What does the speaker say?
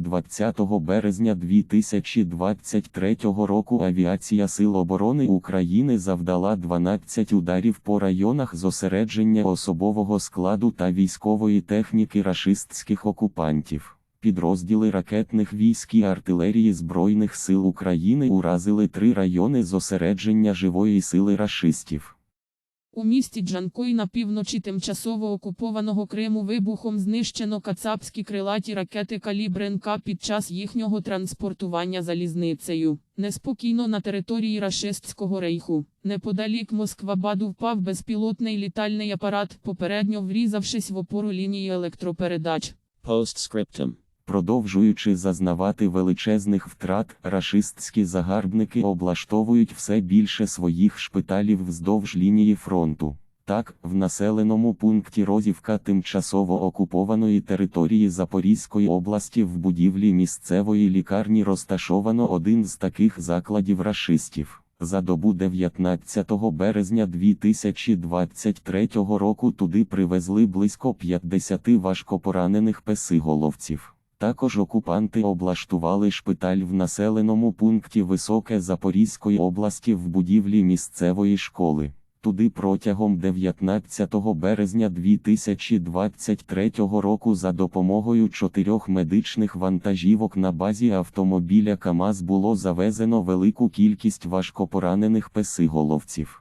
20 березня 2023 року Авіація Сил оборони України завдала 12 ударів по районах зосередження особового складу та військової техніки рашистських окупантів. Підрозділи ракетних військ і артилерії Збройних сил України уразили три райони зосередження живої сили рашистів. У місті Джанкой на півночі тимчасово окупованого Криму вибухом знищено кацапські крилаті ракети калібр НК під час їхнього транспортування залізницею. Неспокійно на території рашистського рейху. Неподалік Москва-Баду впав безпілотний літальний апарат, попередньо врізавшись в опору лінії електропередач. Postscriptum. Продовжуючи зазнавати величезних втрат, рашистські загарбники облаштовують все більше своїх шпиталів вздовж лінії фронту. Так, в населеному пункті Розівка тимчасово окупованої території Запорізької області в будівлі місцевої лікарні розташовано один з таких закладів рашистів. За добу 19 березня 2023 року туди привезли близько 50 важкопоранених песиголовців. Також окупанти облаштували шпиталь в населеному пункті Високе Запорізької області в будівлі місцевої школи. Туди протягом 19 березня 2023 року за допомогою чотирьох медичних вантажівок на базі автомобіля КАМАЗ було завезено велику кількість важкопоранених песиголовців.